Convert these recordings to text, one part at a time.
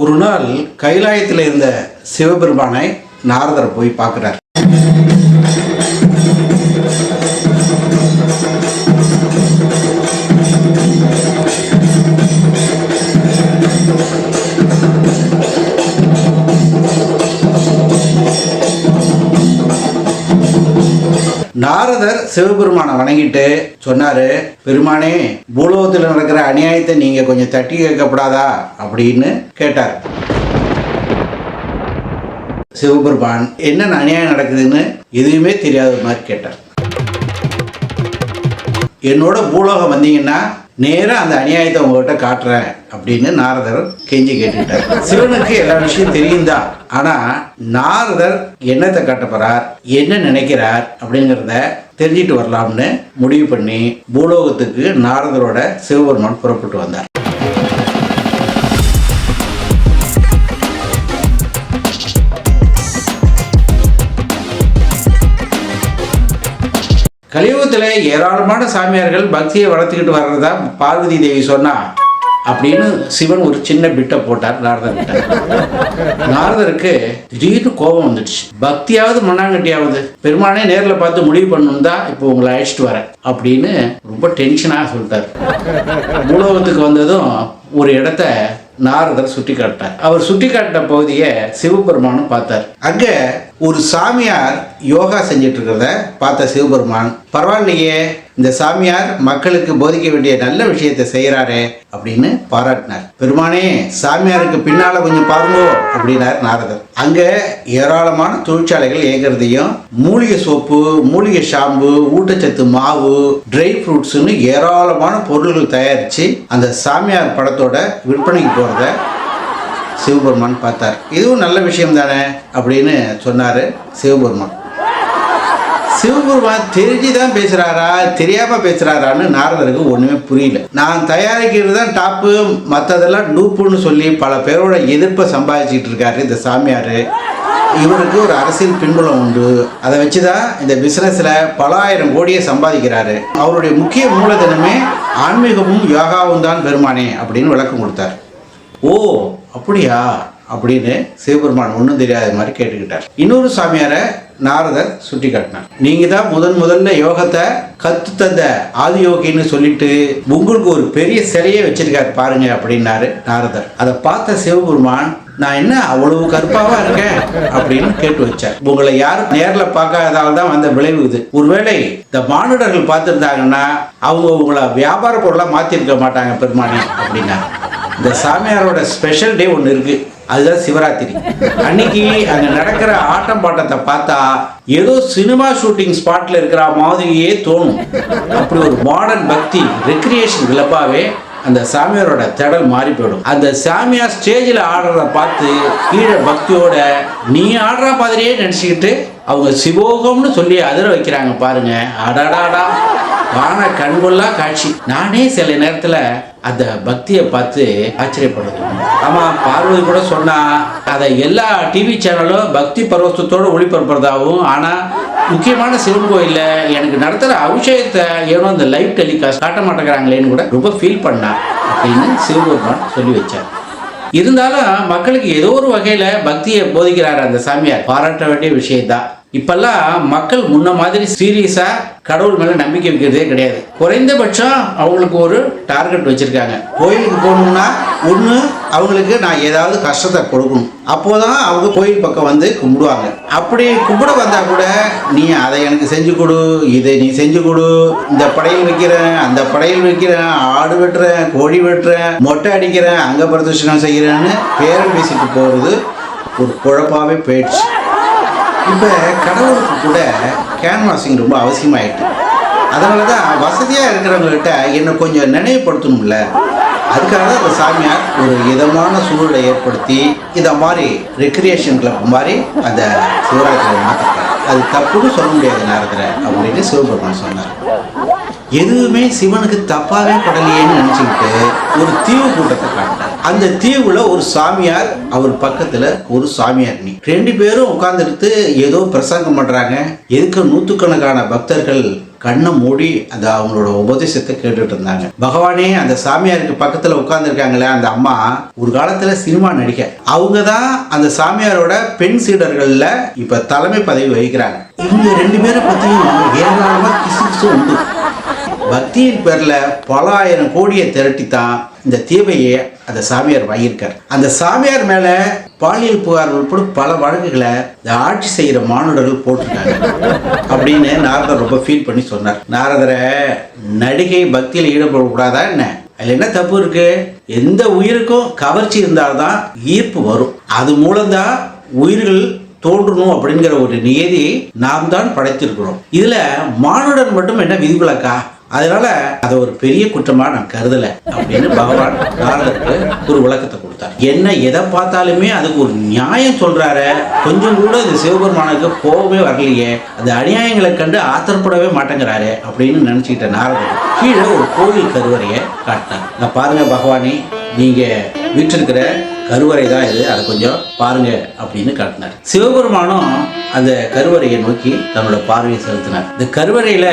ஒரு நாள் கைலாயத்தில் இருந்த சிவபெருமானை நாரதர் போய் பார்க்குறார். நாரதர் சிவபெருமானை வணங்கிட்டு சொன்னாரு பெருமானே பூலோகத்தில் நடக்கிற அநியாயத்தை நீங்க கொஞ்சம் தட்டி கேட்கப்படாதா? அப்படின்னு கேட்டார். சிவபெருமான் என்னென்ன அநியாயம் நடக்குதுன்னு எதுவுமே தெரியாத மாதிரி கேட்டார். என்னோட பூலோகம் வந்தீங்கன்னா நேராக அந்த அநியாயத்தை உங்ககிட்ட காட்டுறேன் அப்படின்னு நாரதர் கெஞ்சி கேட்டுட்டார் சிவனுக்கு எல்லா விஷயம் தெரியும் தான் ஆனா நாரதர் என்னத்தை காட்டப்படுறார் என்ன நினைக்கிறார் அப்படிங்கிறத தெரிஞ்சிட்டு வரலாம்னு முடிவு பண்ணி பூலோகத்துக்கு நாரதரோட சிவபெருமான் புறப்பட்டு வந்தார். கலியுகத்தில் ஏராளமான சாமியார்கள் பக்தியை வளர்த்துக்கிட்டு வர்றதா பார்வதி தேவி சொன்னா. அப்படின்னு சிவன் ஒரு சின்ன பிட்டை போட்டார் நாரதர்கிட்ட நாரதருக்கு திடீர்னு கோபம் வந்துடுச்சு. பக்தியாவது மண்ணாங்கட்டியாவது பெருமானே நேரில் பார்த்து முடிவு பண்ணணும் தான் இப்போ உங்களை அழைச்சிட்டு வரேன் அப்படின்னு ரொம்ப டென்ஷனாக சொல்லிட்டார். பூலோகத்துக்கு வந்ததும் ஒரு இடத்த நாரதர் சுட்டி காட்டார் அவர் சுட்டி காட்டின பகுதியை சிவபெருமானும் பார்த்தார். அங்கே ஒரு சாமியார் யோகா செஞ்சிட்டு இருக்கிறத பார்த்த சிவபெருமான் பரவாயில்லையே இந்த சாமியார் மக்களுக்கு போதிக்க வேண்டிய நல்ல விஷயத்தை செய்கிறாரு அப்படின்னு பாராட்டினார். பெருமானே சாமியாருக்கு பின்னால கொஞ்சம் பாருங்கோ அப்படின்னார் நாரதர். அங்க ஏராளமான தொழிற்சாலைகள் இயங்குறதையும் மூலிகை சோப்பு மூலிகை ஷாம்பு ஊட்டச்சத்து மாவு ட்ரை ஃப்ரூட்ஸ்னு ஏராளமான பொருள்கள் தயாரித்து அந்த சாமியார் படத்தோட விற்பனைக்கு போகிறத சிவபெருமான் பார்த்தார். இதுவும் நல்ல விஷயம் தானே அப்படின்னு சொன்னார் சிவபெருமான். சிவபெருமான் தெரிஞ்சு தான் பேசுகிறாரா தெரியாமல் பேசுகிறாரான்னு நாரதருக்கு ஒன்றுமே புரியல. நான் தயாரிக்கிறது தான் டாப்பு மற்றதெல்லாம் டூப்புன்னு சொல்லி பல பேரோட எதிர்ப்பை சம்பாதிச்சிக்கிட்டு இருக்காரு இந்த சாமியார். இவருக்கு ஒரு அரசியல் பின்புலம் உண்டு. அதை வச்சு தான் இந்த பிஸ்னஸில் பல ஆயிரம் கோடியை சம்பாதிக்கிறாரு. அவருடைய முக்கிய மூலதனமே ஆன்மீகமும் யோகாவும் தான் பெருமானே அப்படின்னு விளக்கம் கொடுத்தார். ஓ அப்படியா? அப்படின்னு சிவபெருமான் ஒன்றும் தெரியாத மாதிரி கேட்டுக்கிட்டார். இன்னொரு சாமியாரை நாரதர் சுட்டி காட்டினார். நீங்க தான் முதன் முதல்ல யோகத்தை கத்து தந்த ஆதியோகின்னு சொல்லிட்டு உங்களுக்கு ஒரு பெரிய சிலையே வச்சிருக்காரு பாருங்க அப்படின்னாரு நாரதர். அதை பார்த்த சிவபெருமான் நான் என்ன அவ்வளவு கருப்பாவா இருக்கேன்? அப்படின்னு கேட்டு வச்சார். உங்களை யாரும் நேர்ல பார்க்காததால தான் வந்த விளைவு இது. ஒருவேளை இந்த மானுடர்கள் பார்த்துருந்தாங்கன்னா அவங்க உங்களை வியாபார பொருளா மாத்திருக்க மாட்டாங்க பெருமானி அப்படின்னா இந்த சாமியாரோட ஸ்பெஷல் டே ஒன்று இருக்கு. அதுதான் சிவராத்திரி. அன்னைக்கு அங்க நடக்கிற ஆட்டம் பாட்டத்தை பார்த்தா ஏதோ சினிமா ஷூட்டிங் ஸ்பாட்ல இருக்கிற மாதிரியே தோணும். அப்படி ஒரு மாடர்ன் பக்தி ரெக்ரியேஷன் விளப்பாவே அந்த சாமியாரோட திடல் மாறி போயிடும். அந்த சாமியார் ஸ்டேஜில் ஆடுறத பார்த்து கீழே பக்தியோட நீ ஆடுற மாதிரியே நினச்சிக்கிட்டு அவங்க சிவோகம்னு சொல்லி அதிர வைக்கிறாங்க பாருங்க. அடாடாடா. வான கண்கொள்ளா காட்சி. நானே சில நேரத்தில் அந்த பக்தியை பார்த்து ஆச்சரியப்படுது ஆமாம் பார்வதி கூட சொன்னா அதை எல்லா டிவி சேனலும் பக்தி பர்வத்தோடு ஒளிபரப்புறதாகவும் ஆனால் முக்கியமான சிவன் கோயிலில் எனக்கு நடத்துகிற அபிஷேகத்தை ஏனோ அந்த லைவ் டெலிகாஸ்ட் காட்ட மாட்டேங்கிறாங்களேன்னு கூட ரொம்ப ஃபீல் பண்ணா அப்படின்னு சிவபெருமான் சொல்லி வச்சார். இருந்தாலும் மக்களுக்கு ஏதோ ஒரு வகையில் பக்தியை போதிக்கிறார் அந்த சாமியார். பாராட்ட வேண்டிய விஷயம்தான். இப்பெல்லாம் மக்கள் முன்ன மாதிரி சீரியஸா கடவுள் மேல நம்பிக்கை வைக்கிறதே கிடையாது. குறைந்தபட்சம் அவங்களுக்கு ஒரு டார்கெட் வச்சிருக்காங்க. கோயிலுக்கு போகணும்னா ஒன்று அவங்களுக்கு நான் ஏதாவது கஷ்டத்தை கொடுக்கணும். அப்போதான் அவங்க கோயில் பக்கம் வந்து கும்பிடுவாங்க. அப்படி கும்பிட வந்தா கூட நீ அதை எனக்கு செஞ்சு கொடு இதை நீ செஞ்சு கொடு இந்த படையல் வைக்கிறேன் அந்த படையல் வைக்கிறேன் ஆடு வெட்டுறேன் கோழி வெட்டுறேன் மொட்டை அடிக்கிறேன் அங்க பிரதர்ஷனம் செய்கிறேன்னு பேரம் பேசிட்டு போகிறது ஒரு குழப்பாவே போயிடுச்சு. இப்போ கடவுளுக்கு கூட கேன்வாசிங் ரொம்ப அவசியமாயிட்டு. அதனால தான் வசதியாக இருக்கிறவங்கக்கிட்ட என்னை கொஞ்சம் நினைவுபடுத்தணும்ல. அதுக்காக தான் அந்த சாமியார் ஒரு இதமான சூழலை ஏற்படுத்தி இதை மாதிரி ரெக்ரியேஷன் கிளப் மாதிரி அந்த சிவராத்திரியை மாற்றிருக்காரு அது தப்புன்னு சொல்ல முடியாது நேரத்தில் அப்படின்னு சிவபெருமான் சொன்னார். எதுவுமே சிவனுக்கு தப்பாவே படலையேன்னு நினச்சிக்கிட்டு ஒரு தீவு கூட்டத்தை காட்டினார். அந்த தீவுல ஒரு சாமியார் அவர் பக்கத்துல ஒரு சாமியார் நீ. ரெண்டு பேரும் உட்கார்ந்துட்டு ஏதோ பிரசங்கம் பண்றாங்க. எதுக்கு நூத்துக்கணக்கான பக்தர்கள் கண்ணை மூடி அந்த அவங்களோட உபதேசத்தை கேட்டுட்டு இருந்தாங்க. பகவானே அந்த சாமியாருக்கு பக்கத்துல உட்கார்ந்துருக்காங்களே அந்த அம்மா ஒரு காலத்துல சினிமா நடிக்க அவங்க தான் அந்த சாமியாரோட பெண் சீடர்கள்ல இப்ப தலைமை பதவி வகிக்கிறாங்க. இவங்க ரெண்டு பேரை பத்தியும் ஏராளமா கிசு கிசு உண்டு. பக்தியின் பேரில் பல ஆயிரம் கோடியை திரட்டி தான் இந்த தீவையை அந்த சாமியார் வாங்கியிருக்கார். அந்த சாமியார் மேல பாலியல் புகார் உட்பட பல வழக்குகளை இந்த ஆட்சி செய்கிற மானுடர்கள் போட்டிருக்காங்க. அப்படின்னு நாரதர் ரொம்ப ஃபீல் பண்ணி சொன்னார். நாரதரை நடிகை பக்தியில் ஈடுபடக்கூடாதா என்ன? அதில் என்ன தப்பு இருக்கு? எந்த உயிருக்கும் கவர்ச்சி இருந்தால்தான் ஈர்ப்பு வரும். அது மூலம்தான் உயிர்கள் தோன்றணும் அப்படிங்கிற ஒரு நியதி நாம் தான் படைத்திருக்கிறோம். இதில் மானுடன் மட்டும் என்ன விதிவிலக்கா? அதனால அதை ஒரு பெரிய குற்றமா நான் கருதல அப்படின்னு பகவான் நாரதருக்கு ஒரு விளக்கத்தை கொடுத்தார். என்ன எதை பார்த்தாலுமே அதுக்கு ஒரு நியாயம் சொல்றாரு. கொஞ்சம் கூட இந்த சிவபெருமானுக்கு கோபமே வரலையே. அந்த அநியாயங்களை கண்டு ஆத்திரப்படவே மாட்டேங்கிறாரு அப்படின்னு நினைச்சுக்கிட்ட நாரதர் கீழே ஒரு கோவில் கருவறையை காட்டினார். நான் பாருங்க பகவானே நீங்க வீற்றிருக்கிற கருவறை தான் இது. அதை கொஞ்சம் பாருங்க அப்படின்னு காட்டினார். சிவபெருமானும் அந்த கருவறையை நோக்கி தன்னோட பார்வையை செலுத்தினார். இந்த கருவறையில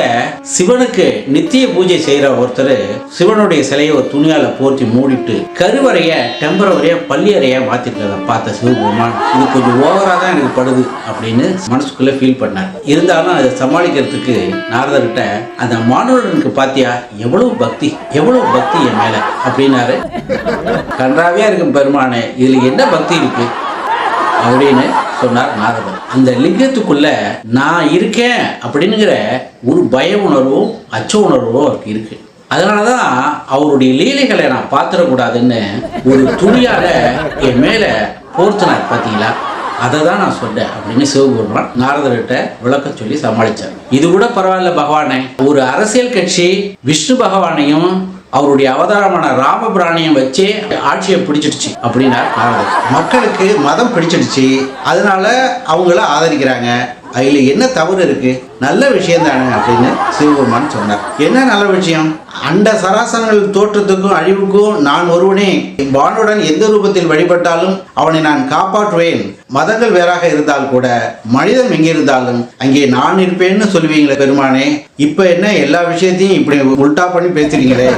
சிவனுக்கு நித்திய பூஜை செய்யற ஒருத்தர் சிவனுடைய சிலையை ஒரு துணியால போர்த்தி மூடிட்டு கருவறைய டெம்பரவரியா பள்ளி அறையா மாத்திருக்கிறத பார்த்த சிவபெருமான் இது கொஞ்சம் ஓவரா தான் எனக்கு படுது அப்படின்னு மனசுக்குள்ள ஃபீல் பண்ணார். இருந்தாலும் அதை சமாளிக்கிறதுக்கு நாரதர்கிட்ட அந்த மாணவர்களுக்கு பாத்தியா எவ்வளவு பக்தி எவ்வளவு பக்தி என் மேல? அப்படின்னாரு. கன்றாவே இருக்கும் பெருமானே இதுல என்ன பக்தி இருக்கு? அப்படின்னு சொன்னார் நாரதர். அந்த லிங்கத்துக்குள்ள நான் இருக்கேன் அப்படிங்கிற ஒரு பய உணர்வும் அச்ச உணர்வும் அவருக்கு இருக்கு. அதனாலதான் அவருடைய லீலைகளை நான் பார்த்துடக்கூடாதுன்னு ஒரு துணியால என் மேல போர்த்தினார் பார்த்தீங்களா அதை தான் நான் சொன்னேன் அப்படின்னு சிவபெருமான் நாரதர்கிட்ட விளக்க சொல்லி சமாளிச்சார். இது கூட பரவாயில்ல பகவானே. ஒரு அரசியல் கட்சி விஷ்ணு பகவானையும் அவருடைய அவதாரமான ராமபிராணியம் வச்சே ஆட்சியை பிடிச்சிடுச்சு அப்படின்னா மக்களுக்கு மதம் பிடிச்சிடுச்சு. அதனால அவங்கள ஆதரிக்கிறாங்க. அதில் என்ன தவறு இருக்கு? நல்ல விஷயம் தானே அப்படின்னு சிவபெருமான் சொன்னார். என்ன நல்ல விஷயம்? அண்ட சராசரங்கள் தோற்றத்துக்கும் அழிவுக்கும் நான் ஒருவனே. வானுடன் எந்த ரூபத்தில் வழிபட்டாலும் அவனை நான் காப்பாற்றுவேன். மதங்கள் வேறாக இருந்தால் கூட மனிதன் எங்கிருந்தாலும் அங்கே நான் இருப்பேன்னு சொல்லுவீங்களே பெருமானே. இப்ப என்ன எல்லா விஷயத்தையும் இப்படி உல்டா பண்ணி பேசுறீங்களே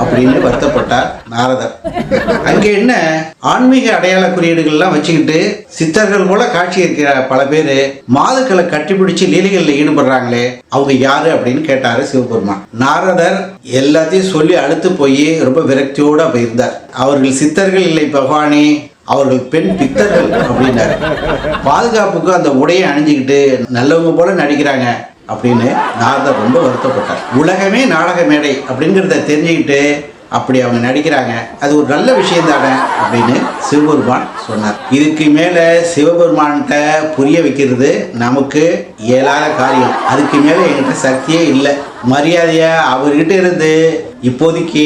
அப்படின்னு வருத்தப்பட்டார் நாரதர். அங்கே என்ன ஆன்மீக அடையாள குறியீடுகள்லாம் வச்சுக்கிட்டு சித்தர்கள் போல காட்சி இருக்கிற பல பேர் மாதுக்களை கட்டிப்பிடிச்சு லீலைகளில் ஈடுபடுறாங்களே. அவங்க யாரு அப்படின்னு கேட்டாரு சிவபெருமான். நாரதர் எல்லாத்தையும் சொல்லி அழுத்து போய் ரொம்ப விரக்தியோடு அப்போ இருந்தார் அவர்கள் சித்தர்கள் இல்லை பகவானே அவர்கள் பெண் பித்தர்கள் அப்படின்னாரு. பாதுகாப்புக்கு அந்த உடையை அணிஞ்சுக்கிட்டு நல்லவங்க போல நடிக்கிறாங்க அப்படின்னு நாரதர் ரொம்ப வருத்தப்பட்டார். உலகமே நாடக மேடை அப்படிங்கிறத தெரிஞ்சுக்கிட்டு அப்படி அவங்க நடிக்கிறாங்க. அது ஒரு நல்ல விஷயம் தானே அப்படின்னு சிவபெருமான் சொன்னார். இதுக்கு மேலே சிவபெருமான்கிட்ட புரிய வைக்கிறது நமக்கு இயலாத காரியம். அதுக்கு மேலே என்கிட்ட சக்தியே இல்லை. மரியாதையாக அவர்கிட்ட இருந்து இப்போதைக்கு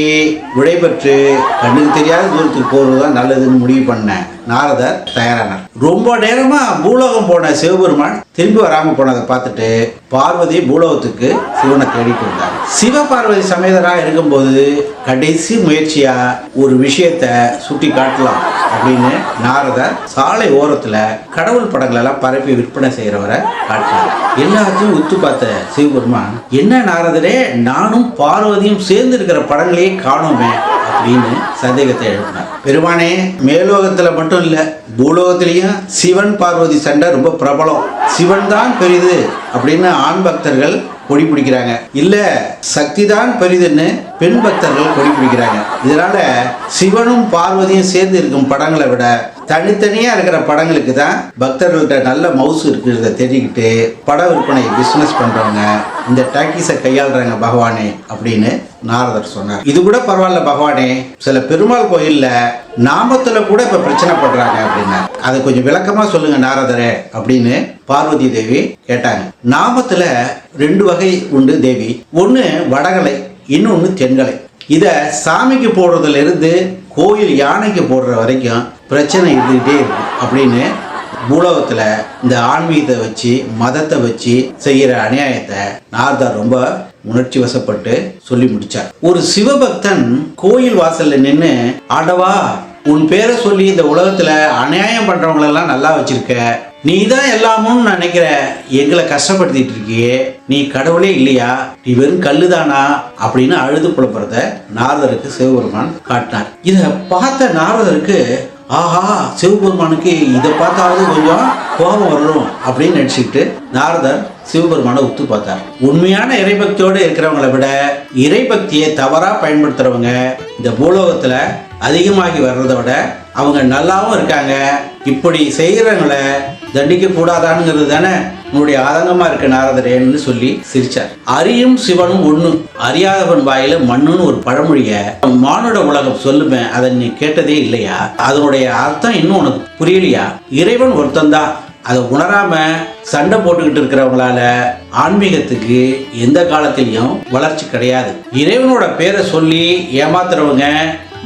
விடைபெற்று கண்ணுக்கு தெரியாத தூரத்துக்கு போகிறது தான் நல்லதுன்னு முடிவு பண்ணேன். நாரதர் தயாரானார். ரொம்ப நேரமா பூலோகம் போன சிவபெருமான் திரும்பி வராம போனதை பார்த்துட்டு பார்வதி பூலோகத்துக்கு சிவனை தேடிட்டு வந்தார். சிவ பார்வதி சமேதராக இருக்கும்போது கடைசி முயற்சியா ஒரு விஷயத்த சுட்டி காட்டலாம் அப்படின்னு நாரதர் சாலை ஓரத்துல கடவுள் படங்கள் எல்லாம் பரப்பி விற்பனை செய்யறவரை காட்டினார். எல்லாத்தையும் உத்து பார்த்த சிவபெருமான் என்ன நாரதரே நானும் பார்வதியும் சேர்ந்து இருக்கிற படங்களையே காணோமே அப்படின்னு சந்தேகத்தை எழுப்பினார். பெருமானே மேலோகத்தில் மட்டும் இல்லை பூலோகத்திலையும் சிவன் பார்வதி சண்டை ரொம்ப பிரபலம். சிவன் தான் பெரிது அப்படின்னு ஆண் பக்தர்கள் கொடி பிடிக்கிறாங்க. இல்ல சக்தி தான் பெரிதுன்னு பெண் பக்தர்கள் கொடி பிடிக்கிறாங்க. இதனால சிவனும் பார்வதியும் சேர்ந்து இருக்கும் படங்களை விட தனித்தனியா இருக்கிற படங்களுக்கு தான் பக்தர்கள்ட்ட நல்ல மவுசு இருக்கிறத தெரிஞ்சுக்கிட்டு பட விற்பனை பிசினஸ் பண்றவங்க இந்த டாக்கீஸை கையாளுறாங்க பகவானே அப்படின்னு நாரதர் சொன்னார். இது கூட பரவாயில்ல பகவானே சில பெருமாள் கோயில்ல நாமத்துல கூட இப்ப பிரச்சனை படுறாங்க அப்படின்னா அதை கொஞ்சம் விளக்கமா சொல்லுங்க நாரதரே அப்படின்னு பார்வதி தேவி கேட்டாங்க. நாமத்துல ரெண்டு வகை உண்டு தேவி. ஒன்று வடகலை இன்னொன்று தென்கலை. இதை சாமிக்கு போடுறதுல இருந்து கோயில் யானைக்கு போடுற வரைக்கும் பிரச்சனை இருந்துகிட்டே இருக்கு அப்படின்னு பூலோகத்தில் இந்த ஆன்மீகத்தை வச்சு மதத்தை வச்சு செய்கிற அநியாயத்தை நாரதர் ரொம்ப உணர்ச்சி வசப்பட்டு சொல்லி முடிச்சார். ஒரு சிவபக்தன் கோயில் வாசல்ல நின்று ஆடவா உன் பேரை சொல்லி இந்த உலகத்துல அநியாயம் பண்றவங்களெல்லாம் நல்லா வச்சிருக்க. நீ தான் எல்லாமும் நினைக்கிற. எங்களை கஷ்டப்படுத்திட்டு இருக்கியே. நீ கடவுளே இல்லையா? நீ வெறும் கல்லுதானா? அப்படின்னு அழுது புலப்படுறத நாரதருக்கு சிவபெருமான் காட்டினார். இதை பார்த்த நாரதருக்கு ஆஹா சிவபெருமானுக்கு இதை பார்த்தாவது கொஞ்சம் கோபம் வரணும் அப்படின்னு நினச்சிக்கிட்டு நாரதர் சிவபெருமானை உத்து பார்த்தார். உண்மையான இறைபக்தியோடு இருக்கிறவங்களை விட இறைபக்தியை தவறாக பயன்படுத்துகிறவங்க இந்த பூலோகத்தில் அதிகமாகி வர்றதை விட அவங்க நல்லாவும் இருக்காங்க. இப்படி செய்கிறவங்கள தண்டிக்கக்கூடாதானுங்கிறது தானே உன்னுடைய ஆதங்கமா இருக்க நாரதரேன்னு சொல்லி சிரிச்சார். அரியும் சிவனும் ஒண்ணு. அறியாதவன் வாயில மண்ணுன்னு ஒரு பழமொழிய மானுட உலகம் சொல்லுமே அதை நீ கேட்டதே இல்லையா? அதனுடைய அர்த்தம் இன்னும் உனக்கு புரியலையா? இறைவன் ஒருத்தன்தான் அதை உணராம சண்டை போட்டுக்கிட்டு இருக்கிறவங்களால ஆன்மீகத்துக்கு எந்த காலத்திலையும் வளர்ச்சி கிடையாது. இறைவனோட பேரை சொல்லி ஏமாத்துறவங்க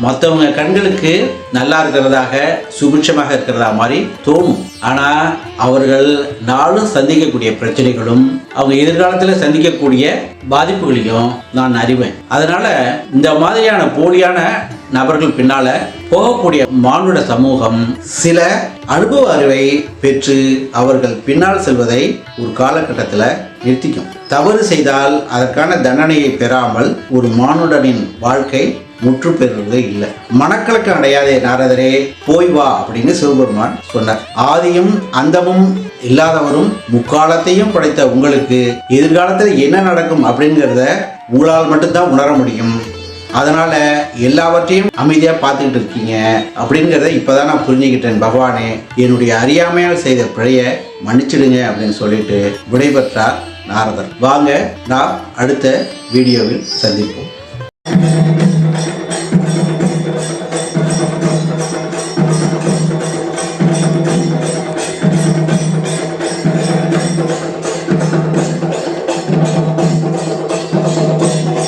மற்றவங்க கண்களுக்கு நல்லா இருக்கிறதாக சுபிட்சமாக இருக்கிறதா மாதிரி தோணும். ஆனால் அவர்கள் நாளும் சந்திக்கக்கூடிய பிரச்சனைகளும் அவங்க எதிர்காலத்தில் சந்திக்கக்கூடிய பாதிப்புகளையும் நான் அறிவேன். அதனால் இந்த மாதிரியான போலியான நபர்கள் பின்னால போகக்கூடிய மானுட சமூகம் சில அனுபவ அறிவை பெற்று அவர்கள் பின்னால் செல்வதை ஒரு காலகட்டத்தில் நிறுத்திக்கும். தவறு செய்தால் அதற்கான தண்டனையை பெறாமல் ஒரு மானுடனின் வாழ்க்கை முற்று பெறுவது இல்லை. மனக்கலக்கம் அடையாதே நாரதரே போய் வா அப்படின்னு சிவபெருமான் சொன்னார். ஆதியும் அந்தமும் இல்லாதவரும் முக்காலத்தையும் படைத்த உங்களுக்கு எதிர்காலத்தில் என்ன நடக்கும் அப்படிங்கிறத உங்களால் மட்டும்தான் உணர முடியும். அதனால எல்லாவற்றையும் அமைதியா பார்த்துக்கிட்டு இருக்கீங்க அப்படிங்கிறத இப்பதான் நான் புரிஞ்சுக்கிட்டேன் பகவானே. என்னுடைய அறியாமையால் செய்த பிழைய மன்னிச்சிடுங்க அப்படின்னு சொல்லிட்டு விடைபெற்றார் நாரதர். வாங்க நாம் அடுத்த வீடியோவில் சந்திப்போம்.